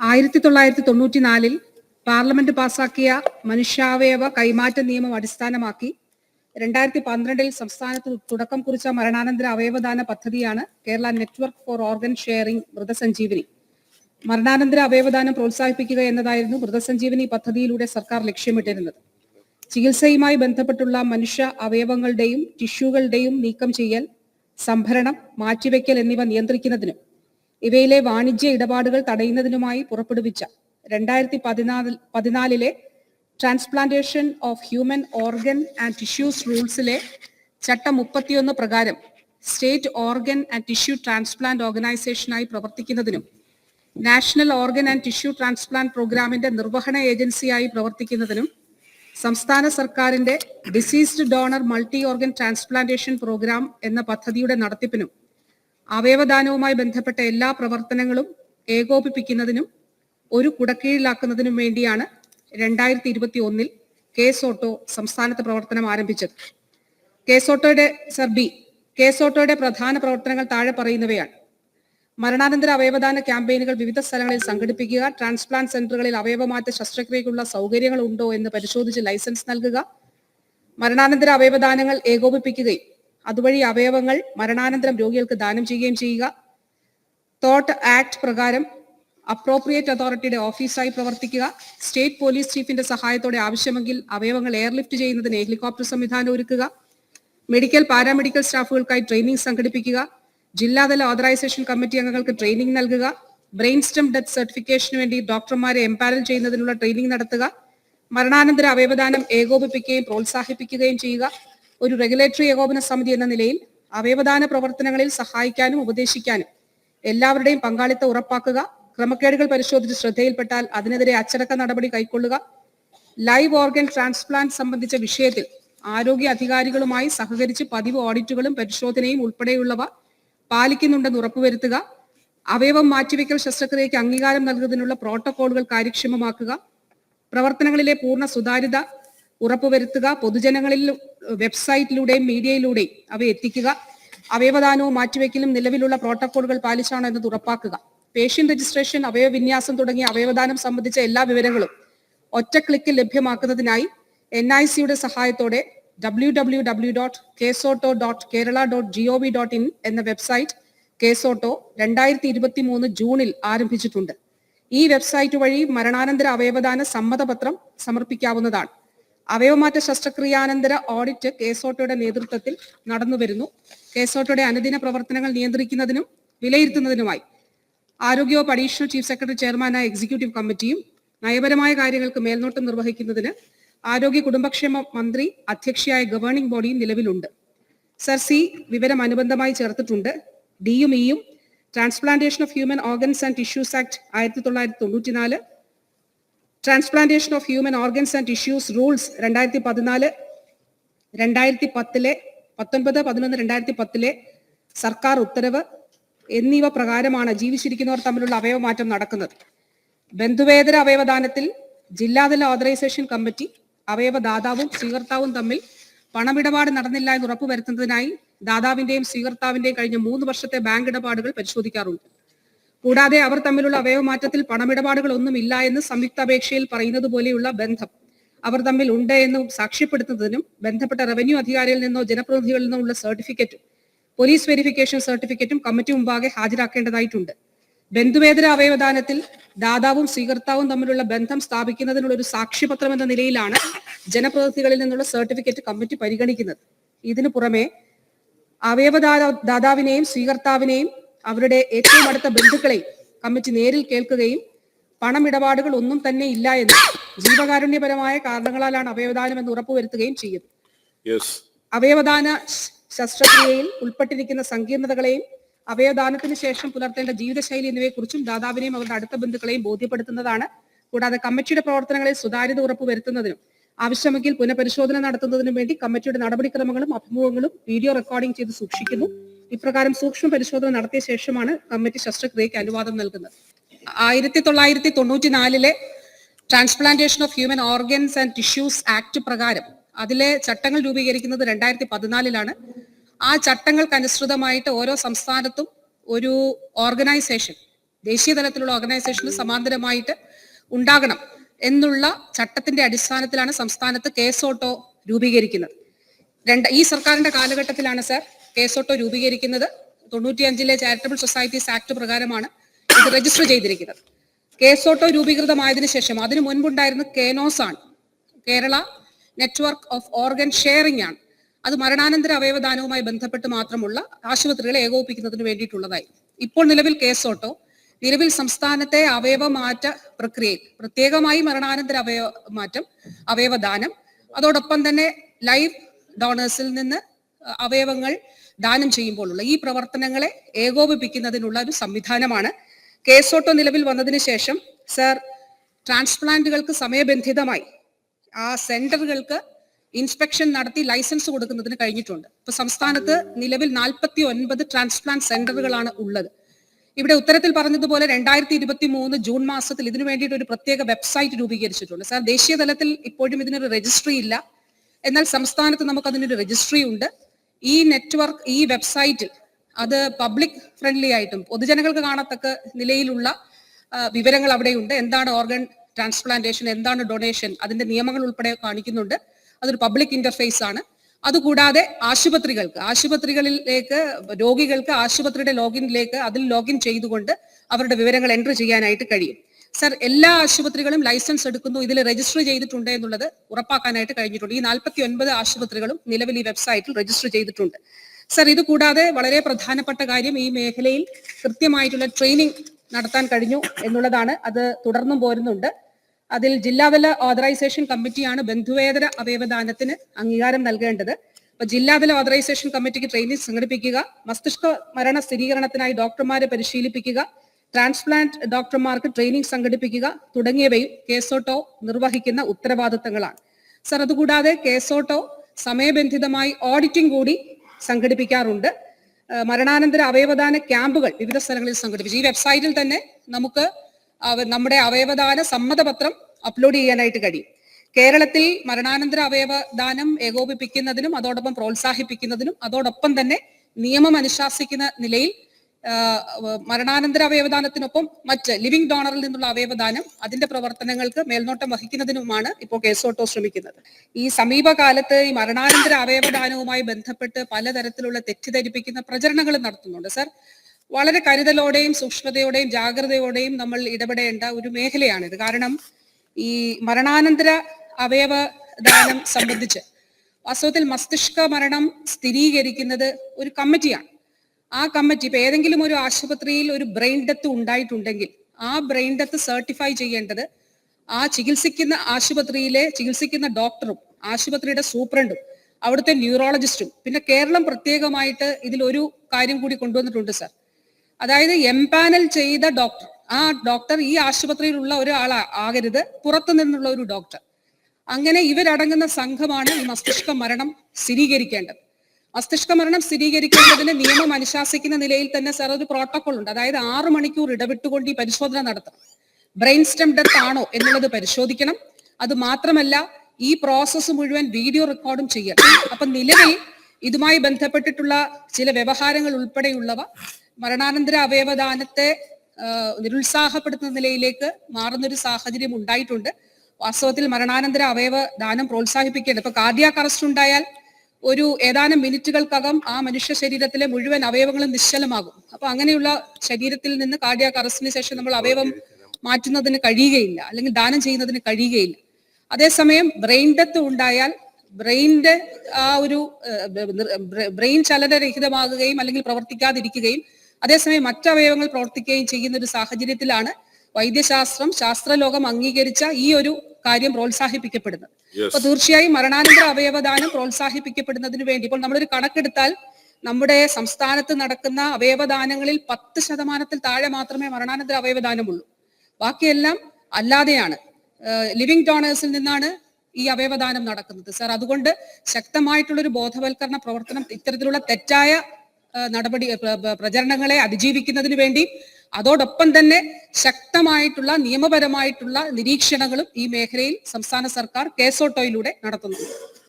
ആയിരത്തി തൊള്ളായിരത്തി തൊണ്ണൂറ്റിനാലിൽ പാർലമെന്റ് പാസാക്കിയ മനുഷ്യാവയവ കൈമാറ്റ നിയമം അടിസ്ഥാനമാക്കി രണ്ടായിരത്തി പന്ത്രണ്ടിൽ സംസ്ഥാനത്ത് തുടക്കം കുറിച്ച മരണാനന്തര അവയവദാന പദ്ധതിയാണ് Kerala network for organ sharing Mrithasanjeevani. മരണാനന്തര അവയവദാനം പ്രോത്സാഹിപ്പിക്കുക എന്നതായിരുന്നു മൃതസഞ്ജീവനി പദ്ധതിയിലൂടെ സർക്കാർ ലക്ഷ്യമിട്ടിരുന്നത്. ചികിത്സയുമായി ബന്ധപ്പെട്ടുള്ള മനുഷ്യ അവയവങ്ങളുടെയും ടിഷ്യൂകളുടെയും നീക്കം ചെയ്യൽ സംഭരണം മാറ്റിവെക്കൽ എന്നിവ നിയന്ത്രിക്കുന്നതിനും ഇവയിലെ വാണിജ്യ ഇടപാടുകൾ തടയുന്നതിനുമായി പുറപ്പെടുവിച്ച രണ്ടായിരത്തി പതിനാല് പതിനാലിലെ transplantation of human organ and tissues റൂൾസിലെ ചട്ടം മുപ്പത്തിയൊന്ന് പ്രകാരം state organ and tissue transplant ഓർഗനൈസേഷനായി പ്രവർത്തിക്കുന്നതിനും national organ and tissue transplant പ്രോഗ്രാമിന്റെ നിർവഹണ ഏജൻസിയായി പ്രവർത്തിക്കുന്നതിനും സംസ്ഥാന സർക്കാരിന്റെ deceased donor multi organ transplantation program എന്ന പദ്ധതിയുടെ നടത്തിപ്പിനും അവയവദാനവുമായി ബന്ധപ്പെട്ട എല്ലാ പ്രവർത്തനങ്ങളും ഏകോപിപ്പിക്കുന്നതിനും ഒരു കുടക്കീഴിലാക്കുന്നതിനും വേണ്ടിയാണ് രണ്ടായിരത്തി ഇരുപത്തി ഒന്നിൽ കേസോട്ടോ സംസ്ഥാനത്ത് പ്രവർത്തനം ആരംഭിച്ചത്. കേസോട്ടോയുടെ സർ ബി കേസോട്ടോയുടെ പ്രധാന പ്രവർത്തനങ്ങൾ താഴെ പറയുന്നവയാണ്. മരണാനന്തര അവയവദാന ക്യാമ്പയിനുകൾ വിവിധ സ്ഥലങ്ങളിൽ സംഘടിപ്പിക്കുക ട്രാൻസ്പ്ലാന്റ് സെന്ററുകളിൽ അവയവമാറ്റ ശസ്ത്രക്രിയക്കുള്ള സൗകര്യങ്ങൾ ഉണ്ടോ എന്ന് പരിശോധിച്ച് ലൈസൻസ് നൽകുക മരണാനന്തര അവയവദാനങ്ങൾ ഏകോപിപ്പിക്കുകയും അതുവഴി അവയവങ്ങൾ മരണാനന്തരം രോഗികൾക്ക് ദാനം ചെയ്യുകയും ചെയ്യുക. തോട്ട് ആക്ട് പ്രകാരം അപ്രോപ്രിയേറ്റ് അതോറിറ്റിയുടെ ഓഫീസായി പ്രവർത്തിക്കുക. സ്റ്റേറ്റ് പോലീസ് ചീഫിന്റെ സഹായത്തോടെ ആവശ്യമെങ്കിൽ അവയവങ്ങൾ എയർലിഫ്റ്റ് ചെയ്യുന്നതിന് ഹെലികോപ്റ്റർ സംവിധാനം ഒരുക്കുക. മെഡിക്കൽ പാരാമെഡിക്കൽ സ്റ്റാഫുകൾക്കായി ട്രെയിനിങ് സംഘടിപ്പിക്കുക. ജില്ലാതല ഓതറൈസേഷൻ കമ്മിറ്റി അംഗങ്ങൾക്ക് ട്രെയിനിങ് നൽകുക. ബ്രെയിൻ സ്റ്റം ഡെത്ത് സർട്ടിഫിക്കേഷന് വേണ്ടി ഡോക്ടർമാരെ എംപാനൽ ചെയ്യുന്നതിനുള്ള ട്രെയിനിങ് നടത്തുക. മരണാനന്തര അവയവദാനം ഏകോപിപ്പിക്കുകയും പ്രോത്സാഹിപ്പിക്കുകയും ചെയ്യുക. ഒരു റെഗുലേറ്ററി ഏകോപന സമിതി എന്ന നിലയിൽ അവയവദാന പ്രവർത്തനങ്ങളിൽ സഹായിക്കാനും ഉപദേശിക്കാനും എല്ലാവരുടെയും പങ്കാളിത്തം ഉറപ്പാക്കുക ക്രമക്കേടുകൾ പരിശോധിച്ച് ശ്രദ്ധയിൽപ്പെട്ടാൽ അതിനെതിരെ അച്ചടക്ക നടപടി കൈക്കൊള്ളുക ലൈവ് ഓർഗൻ ട്രാൻസ്പ്ലാന്റ് സംബന്ധിച്ച വിഷയത്തിൽ ആരോഗ്യ അധികാരികളുമായി സഹകരിച്ച് പതിവ് ഓഡിറ്റുകളും പരിശോധനയും ഉൾപ്പെടെയുള്ളവ പാലിക്കുന്നുണ്ടെന്ന് ഉറപ്പുവരുത്തുക അവയവം മാറ്റിവെക്കൽ ശസ്ത്രക്രിയയ്ക്ക് അംഗീകാരം നൽകുന്നതിനുള്ള പ്രോട്ടോകോളുകൾ കാര്യക്ഷമമാക്കുക പ്രവർത്തനങ്ങളിലെ പൂർണ സുതാര്യത ഉറപ്പുവരുത്തുക പൊതുജനങ്ങളിൽ വെബ്സൈറ്റിലൂടെയും മീഡിയയിലൂടെയും അവ എത്തിക്കുക. അവയവദാനവും മാറ്റിവെക്കലും നിലവിലുള്ള പ്രോട്ടോക്കോളുകൾ പാലിച്ചാണോ എന്നത് ഉറപ്പാക്കുക. പേഷ്യൻ രജിസ്ട്രേഷൻ അവയവ വിന്യാസം തുടങ്ങിയ അവയവദാനം സംബന്ധിച്ച എല്ലാ വിവരങ്ങളും ഒറ്റ ക്ലിക്കിൽ ലഭ്യമാക്കുന്നതിനായി എൻ ഐ സിയുടെ സഹായത്തോടെ W W W dot KSOTTO dot Kerala dot G O V dot in എന്ന വെബ്സൈറ്റ് കേസോട്ടോ രണ്ടായിരത്തി ഇരുപത്തി മൂന്ന് ജൂണിൽ ആരംഭിച്ചിട്ടുണ്ട്. ഈ വെബ്സൈറ്റ് വഴി മരണാനന്തര അവയവദാന സമ്മതപത്രം സമർപ്പിക്കാവുന്നതാണ്. അവയവമാറ്റ ശസ്ത്രക്രിയാനന്തര ഓഡിറ്റ് കേസോട്ടോയുടെ നേതൃത്വത്തിൽ നടന്നുവരുന്നു കേസോട്ടോയുടെ അനുദിന പ്രവർത്തനങ്ങൾ നിയന്ത്രിക്കുന്നതിനും വിലയിരുത്തുന്നതിനുമായി ആരോഗ്യവകുപ്പ് അഡീഷണൽ ചീഫ് സെക്രട്ടറി ചെയർമാനായ എക്സിക്യൂട്ടീവ് കമ്മിറ്റിയും നയപരമായ കാര്യങ്ങൾക്ക് മേൽനോട്ടം നിർവഹിക്കുന്നതിന് ആരോഗ്യ കുടുംബക്ഷേമ മന്ത്രി അധ്യക്ഷയായ ഗവേണിംഗ് ബോഡിയും നിലവിലുണ്ട്. സർ സി വിവരം അനുബന്ധമായി ചേർത്തിട്ടുണ്ട്. ഡിയും ഇയും transplantation of human organs and tissues act ആയിരത്തി തൊള്ളായിരത്തി തൊണ്ണൂറ്റിനാല് transplantation of human organs and tissues rules രണ്ടായിരത്തി പതിനാല് രണ്ടായിരത്തി പത്തിലെ പത്തൊൻപത് പതിനൊന്ന് രണ്ടായിരത്തി പത്തിലെ സർക്കാർ ഉത്തരവ് എന്നിവ പ്രകാരമാണ് ജീവിച്ചിരിക്കുന്നവർ തമ്മിലുള്ള അവയവമാറ്റം നടക്കുന്നത്. ബന്ധുവേതര അവയവദാനത്തിൽ ജില്ലാതല ഓതറൈസേഷൻ കമ്മിറ്റി അവയവദാതാവും സ്വീകർത്താവും തമ്മിൽ പണമിടപാട് നടന്നില്ല എന്ന് ഉറപ്പുവരുത്തുന്നതിനായി ദാതാവിന്റെയും സ്വീകർത്താവിന്റെയും കഴിഞ്ഞ മൂന്ന് വർഷത്തെ ബാങ്ക് ഇടപാടുകൾ പരിശോധിക്കാറുണ്ട്. കൂടാതെ അവർ തമ്മിലുള്ള അവയവമാറ്റത്തിൽ പണമിടപാടുകൾ ഒന്നുമില്ല എന്ന് സംയുക്ത അപേക്ഷയിൽ പറയുന്നത് പോലെയുള്ള ബന്ധം അവർ തമ്മിൽ ഉണ്ട് എന്ന് സാക്ഷ്യപ്പെടുത്തുന്നതിനും ബന്ധപ്പെട്ട റവന്യൂ അധികാരിയിൽ നിന്നോ ജനപ്രതിനിധികളിൽ നിന്നോ ഉള്ള സർട്ടിഫിക്കറ്റും പോലീസ് വെരിഫിക്കേഷൻ സർട്ടിഫിക്കറ്റും കമ്മിറ്റി മുമ്പാകെ ഹാജരാക്കേണ്ടതായിട്ടുണ്ട്. ബന്ധുവേതര അവയവദാനത്തിൽ ദാതാവും സ്വീകർത്താവും തമ്മിലുള്ള ബന്ധം സ്ഥാപിക്കുന്നതിനുള്ള ഒരു സാക്ഷ്യപത്രം എന്ന നിലയിലാണ് ജനപ്രതിനിധികളിൽ നിന്നുള്ള സർട്ടിഫിക്കറ്റ് കമ്മിറ്റി പരിഗണിക്കുന്നത്. ഇതിനു പുറമെ അവയവദാ ദാതാവിനെയും സ്വീകർത്താവിനെയും അവരുടെ ഏറ്റവും അടുത്ത ബന്ധുക്കളെ കമ്മിറ്റി നേരിൽ കേൾക്കുകയും പണമിടപാടുകൾ ഒന്നും തന്നെ ഇല്ല എന്ന് ജീവകാരുണ്യപരമായ കാരണങ്ങളാലാണ് അവയവദാനം എന്ന് ഉറപ്പുവരുത്തുകയും ചെയ്യും. അവയവദാന ശസ്ത്രക്രിയയിൽ ഉൾപ്പെട്ടിരിക്കുന്ന സങ്കീർണതകളെയും അവയവദാനത്തിന് ശേഷം പുലർത്തേണ്ട ജീവിതശൈലി എന്നിവയെക്കുറിച്ചും ദാതാവിനെയും അവരുടെ അടുത്ത ബന്ധുക്കളെയും ബോധ്യപ്പെടുത്തുന്നതാണ്. കൂടാതെ കമ്മിറ്റിയുടെ പ്രവർത്തനങ്ങളിൽ സുതാര്യത ഉറപ്പുവരുത്തുന്നതിനും ആവശ്യമെങ്കിൽ പുനഃപരിശോധന നടത്തുന്നതിനും വേണ്ടി കമ്മിറ്റിയുടെ നടപടിക്രമങ്ങളും അഭിമുഖങ്ങളും വീഡിയോ റെക്കോർഡിംഗ് ചെയ്ത് സൂക്ഷിക്കുന്നു. ഇപ്രകാരം സൂക്ഷ്മ പരിശോധന നടത്തിയ ശേഷമാണ് കമ്മിറ്റി ശസ്ത്രക്രിയയ്ക്ക് അനുവാദം നൽകുന്നത്. ആയിരത്തി തൊള്ളായിരത്തി തൊണ്ണൂറ്റിനാലിലെ transplantation of human organs and tissues act പ്രകാരം അതിലെ ചട്ടങ്ങൾ രൂപീകരിക്കുന്നത് രണ്ടായിരത്തി പതിനാലിലാണ്. ആ ചട്ടങ്ങൾക്ക് അനുസൃതമായിട്ട് ഓരോ സംസ്ഥാനത്തും ഒരു ഓർഗനൈസേഷൻ ദേശീയ തലത്തിലുള്ള ഓർഗനൈസേഷന് സമാന്തരമായിട്ട് ഉണ്ടാകണം എന്നുള്ള ചട്ടത്തിന്റെ അടിസ്ഥാനത്തിലാണ് സംസ്ഥാനത്ത് കേസോട്ടോ രൂപീകരിക്കുന്നത്. രണ്ട് ഈ സർക്കാരിന്റെ കാലഘട്ടത്തിലാണ് സർ കേസോട്ടോ രൂപീകരിക്കുന്നത്. തൊണ്ണൂറ്റിയഞ്ചിലെ ചാരിറ്റബിൾ സൊസൈറ്റീസ് ആക്ട് പ്രകാരമാണ് ഇത് രജിസ്റ്റർ ചെയ്തിരിക്കുന്നത്. കേസോട്ടോ രൂപീകൃതമായതിനു ശേഷം അതിനു മുൻപുണ്ടായിരുന്ന കേനോസ് ആണ്. Kerala network of organ sharing ആണ്. അത് മരണാനന്തര അവയവദാനവുമായി ബന്ധപ്പെട്ട് മാത്രമുള്ള ആശുപത്രികളെ ഏകോപിപ്പിക്കുന്നതിന് വേണ്ടിയിട്ടുള്ളതായി. ഇപ്പോൾ നിലവിൽ കേസോട്ടോ നിലവിൽ സംസ്ഥാനത്തെ അവയവമാറ്റ പ്രക്രിയയിൽ പ്രത്യേകമായി മരണാനന്തര അവയവ മാറ്റം അവയവദാനം അതോടൊപ്പം തന്നെ ലൈവ് ഡോണേഴ്സിൽ നിന്ന് അവയവങ്ങൾ ദാനം ചെയ്യുമ്പോഴുള്ള ഈ പ്രവർത്തനങ്ങളെ ഏകോപിപ്പിക്കുന്നതിനുള്ള ഒരു സംവിധാനമാണ്. കേസോട്ടോ നിലവിൽ വന്നതിന് ശേഷം സർ ട്രാൻസ്പ്ലാന്റുകൾക്ക് സമയബന്ധിതമായി ആ സെന്ററുകൾക്ക് ഇൻസ്പെക്ഷൻ നടത്തി ലൈസൻസ് കൊടുക്കുന്നതിന് കഴിഞ്ഞിട്ടുണ്ട്. ഇപ്പൊ സംസ്ഥാനത്ത് നിലവിൽ നാൽപ്പത്തി ഒൻപത് ട്രാൻസ്പ്ലാന്റ് സെന്ററുകളാണ് ഉള്ളത്. ഇവിടെ ഉത്തരത്തിൽ പറഞ്ഞതുപോലെ രണ്ടായിരത്തി ഇരുപത്തി മൂന്ന് ജൂൺ മാസത്തിൽ ഇതിനു വേണ്ടിയിട്ട് ഒരു പ്രത്യേക വെബ്സൈറ്റ് രൂപീകരിച്ചിട്ടുണ്ട്. സാർ ദേശീയ തലത്തിൽ ഇപ്പോഴും ഇതിനൊരു രജിസ്ട്രി ഇല്ല. എന്നാൽ സംസ്ഥാനത്ത് നമുക്ക് അതിനൊരു രജിസ്ട്രി ഉണ്ട്. ഈ നെറ്റ്വർക്ക് ഈ വെബ്സൈറ്റിൽ അത് പബ്ലിക് ഫ്രണ്ട്ലി ആയിട്ടും പൊതുജനങ്ങൾക്ക് കാണത്തക്ക നിലയിലുള്ള വിവരങ്ങൾ അവിടെയുണ്ട്. എന്താണ് ഓർഗൻ ട്രാൻസ്പ്ലാന്റേഷൻ എന്താണ് ഡൊണേഷൻ അതിന്റെ നിയമങ്ങൾ ഉൾപ്പെടെ കാണിക്കുന്നുണ്ട്. അതൊരു പബ്ലിക് ഇന്റർഫേസ് ആണ്. അതുകൂടാതെ ആശുപത്രികൾക്ക് ആശുപത്രികളിലേക്ക് രോഗികൾക്ക് ആശുപത്രിയുടെ ലോഗിനിലേക്ക് അതിൽ ലോഗിൻ ചെയ്തുകൊണ്ട് അവരുടെ വിവരങ്ങൾ എൻട്രി ചെയ്യാനായിട്ട് കഴിയും. സർ എല്ലാ ആശുപത്രികളും ലൈസൻസ് എടുക്കുന്നു ഇതിൽ രജിസ്റ്റർ ചെയ്തിട്ടുണ്ട് എന്നുള്ളത് ഉറപ്പാക്കാനായിട്ട് കഴിഞ്ഞിട്ടുണ്ട്. ഈ നാൽപ്പത്തി ഒൻപത് ആശുപത്രികളും നിലവിൽ ഈ വെബ്സൈറ്റിൽ രജിസ്റ്റർ ചെയ്തിട്ടുണ്ട്. സർ ഇത് കൂടാതെ വളരെ പ്രധാനപ്പെട്ട കാര്യം ഈ മേഖലയിൽ കൃത്യമായിട്ടുള്ള ട്രെയിനിങ് നടത്താൻ കഴിഞ്ഞു എന്നുള്ളതാണ്. അത് തുടർന്നും പോരുന്നുണ്ട്. അതിൽ ജില്ലാതല ഓതറൈസേഷൻ കമ്മിറ്റിയാണ് ബന്ധുവേതര അവയവദാനത്തിന് അംഗീകാരം നൽകേണ്ടത്. അപ്പൊ ജില്ലാതല ഓതറൈസേഷൻ കമ്മിറ്റിക്ക് ട്രെയിനിങ് സംഘടിപ്പിക്കുക മസ്തിഷ്ക മരണ സ്ഥിരീകരണത്തിനായി ഡോക്ടർമാരെ പരിശീലിപ്പിക്കുക ട്രാൻസ്പ്ലാന്റ് ഡോക്ടർമാർക്ക് ട്രെയിനിങ് സംഘടിപ്പിക്കുക തുടങ്ങിയവയും കേസോട്ടോ നിർവഹിക്കുന്ന ഉത്തരവാദിത്തങ്ങളാണ്. സർ അതുകൂടാതെ കേസോട്ടോ സമയബന്ധിതമായി ഓഡിറ്റിംഗ് കൂടി സംഘടിപ്പിക്കാറുണ്ട്. മരണാനന്തര അവയവദാന ക്യാമ്പുകൾ വിവിധ സ്ഥലങ്ങളിൽ സംഘടിപ്പിച്ചു. ഈ വെബ്സൈറ്റിൽ തന്നെ നമുക്ക് നമ്മുടെ അവയവദാന സമ്മതപത്രം അപ്ലോഡ് ചെയ്യാനായിട്ട് കഴിയും. കേരളത്തിൽ മരണാനന്തര അവയവദാനം ഏകോപിപ്പിക്കുന്നതിനും അതോടൊപ്പം പ്രോത്സാഹിപ്പിക്കുന്നതിനും അതോടൊപ്പം തന്നെ നിയമം അനുശാസിക്കുന്ന നിലയിൽ മരണാനന്തര അവയവദാനത്തിനൊപ്പം മറ്റ് ലിവിംഗ് ഡോണറിൽ നിന്നുള്ള അവയവദാനം അതിന്റെ പ്രവർത്തനങ്ങൾക്ക് മേൽനോട്ടം വഹിക്കുന്നതിനുമാണ് ഇപ്പോൾ കേസോട്ടോ ശ്രമിക്കുന്നത്. ഈ സമീപകാലത്ത് ഈ മരണാനന്തര അവയവദാനവുമായി ബന്ധപ്പെട്ട് പലതരത്തിലുള്ള തെറ്റിദ്ധരിപ്പിക്കുന്ന പ്രചരണങ്ങൾ നടത്തുന്നുണ്ട്. സർ വളരെ കരുതലോടെയും സൂക്ഷ്മതയോടെയും ജാഗ്രതയോടെയും നമ്മൾ ഇടപെടേണ്ട ഒരു മേഖലയാണിത് കാരണം ഈ മരണാനന്തര അവയവദാനം സംബന്ധിച്ച് വാസ്തവത്തിൽ മസ്തിഷ്ക മരണം സ്ഥിരീകരിക്കുന്നത് ഒരു കമ്മിറ്റിയാണ്. ആ കമ്മിറ്റി ഇപ്പൊ ഏതെങ്കിലും ഒരു ആശുപത്രിയിൽ ഒരു ബ്രെയിൻ ഡെത്ത് ഉണ്ടായിട്ടുണ്ടെങ്കിൽ ആ ബ്രെയിൻ ഡെത്ത് സർട്ടിഫൈ ചെയ്യേണ്ടത് ആ ചികിത്സിക്കുന്ന ആശുപത്രിയിലെ ചികിത്സിക്കുന്ന ഡോക്ടറും ആശുപത്രിയുടെ സൂപ്രണ്ടും അവിടുത്തെ ന്യൂറോളജിസ്റ്റും പിന്നെ കേരളം പ്രത്യേകമായിട്ട് ഇതിൽ ഒരു കാര്യം കൂടി കൊണ്ടുവന്നിട്ടുണ്ട് സർ. അതായത് എംപാനൽ ചെയ്ത ഡോക്ടർ ആ ഡോക്ടർ ഈ ആശുപത്രിയിലുള്ള ഒരാൾ ആകരുത് പുറത്തു നിന്നുള്ള ഒരു ഡോക്ടർ. അങ്ങനെ ഇവരടങ്ങുന്ന സംഘമാണ് ഈ മസ്തിഷ്ക മരണം സ്ഥിരീകരിക്കേണ്ടത്. മസ്തിഷ്ക മരണം സ്ഥിരീകരിക്കേണ്ടതിന് നിയമം അനുശാസിക്കുന്ന നിലയിൽ തന്നെ സാർ ഒരു പ്രോട്ടോകോൾ ഉണ്ട്. അതായത് ആറ് മണിക്കൂർ ഇടവിട്ടുകൊണ്ട് ഈ പരിശോധന നടത്തണം. ബ്രെയിൻ സ്റ്റെം ഡെത്ത് ആണോ എന്നുള്ളത് പരിശോധിക്കണം. അത് മാത്രമല്ല ഈ പ്രോസസ്സ് മുഴുവൻ വീഡിയോ റെക്കോർഡും ചെയ്യണം. അപ്പൊ നിലവിൽ ഇതുമായി ബന്ധപ്പെട്ടിട്ടുള്ള ചില വ്യവഹാരങ്ങൾ ഉൾപ്പെടെയുള്ളവ മരണാനന്തര അവയവദാനത്തെ നിരുത്സാഹപ്പെടുത്തുന്ന നിലയിലേക്ക് മാറുന്നൊരു സാഹചര്യം ഉണ്ടായിട്ടുണ്ട്. വാസ്തവത്തിൽ മരണാനന്തര അവയവ ദാനം പ്രോത്സാഹിപ്പിക്കേണ്ടത്. ഇപ്പൊ കാർഡിയാക് അറസ്റ്റ് ഉണ്ടായാൽ ഒരു ഏതാനും മിനിറ്റുകൾക്കകം ആ മനുഷ്യ ശരീരത്തിലെ മുഴുവൻ അവയവങ്ങളും നിശ്ചലമാകും. അപ്പൊ അങ്ങനെയുള്ള ശരീരത്തിൽ നിന്ന് കാർഡിയാക് അറസ്റ്റിന് ശേഷം നമ്മൾ അവയവം മാറ്റുന്നതിന് കഴിയുകയില്ല അല്ലെങ്കിൽ ദാനം ചെയ്യുന്നതിന് കഴിയുകയില്ല. അതേസമയം ബ്രെയിൻ ഡെത്ത് ഉണ്ടായാൽ ബ്രെയിനിന്റെ ആ ഒരു ബ്രെയിൻ ചലനരഹിതമാകുകയും അല്ലെങ്കിൽ പ്രവർത്തിക്കാതിരിക്കുകയും അതേസമയം മറ്റവയവങ്ങൾ പ്രവർത്തിക്കുകയും ചെയ്യുന്ന ഒരു സാഹചര്യത്തിലാണ് വൈദ്യശാസ്ത്രം ശാസ്ത്രലോകം അംഗീകരിച്ച ഈ ഒരു കാര്യം പ്രോത്സാഹിപ്പിക്കപ്പെടുന്നത്. അപ്പൊ തീർച്ചയായും മരണാനന്തര അവയവദാനം പ്രോത്സാഹിപ്പിക്കപ്പെടുന്നതിന് വേണ്ടി. ഇപ്പോൾ നമ്മളൊരു കണക്കെടുത്താൽ നമ്മുടെ സംസ്ഥാനത്ത് നടക്കുന്ന അവയവദാനങ്ങളിൽ പത്ത് ശതമാനത്തിൽ താഴെ മാത്രമേ മരണാനന്തര അവയവദാനമുള്ളൂ. ബാക്കിയെല്ലാം അല്ലാതെയാണ്. ലിവിംഗ് ഡോണേഴ്സിൽ നിന്നാണ് ഈ അവയവദാനം നടക്കുന്നത്. സാർ അതുകൊണ്ട് ശക്തമായിട്ടുള്ള ഒരു ബോധവൽക്കരണ പ്രവർത്തനം ഇത്തരത്തിലുള്ള തെറ്റായ നടപടി പ്ര- പ്ര- പ്രചരണങ്ങളെ അതിജീവിക്കുന്നതിന് വേണ്ടി അതോടൊപ്പം തന്നെ ശക്തമായിട്ടുള്ള നിയമപരമായിട്ടുള്ള നിരീക്ഷണങ്ങളും ഈ മേഖലയിൽ സംസ്ഥാന സർക്കാർ കേസോട്ടോയിലൂടെ നടത്തുന്നു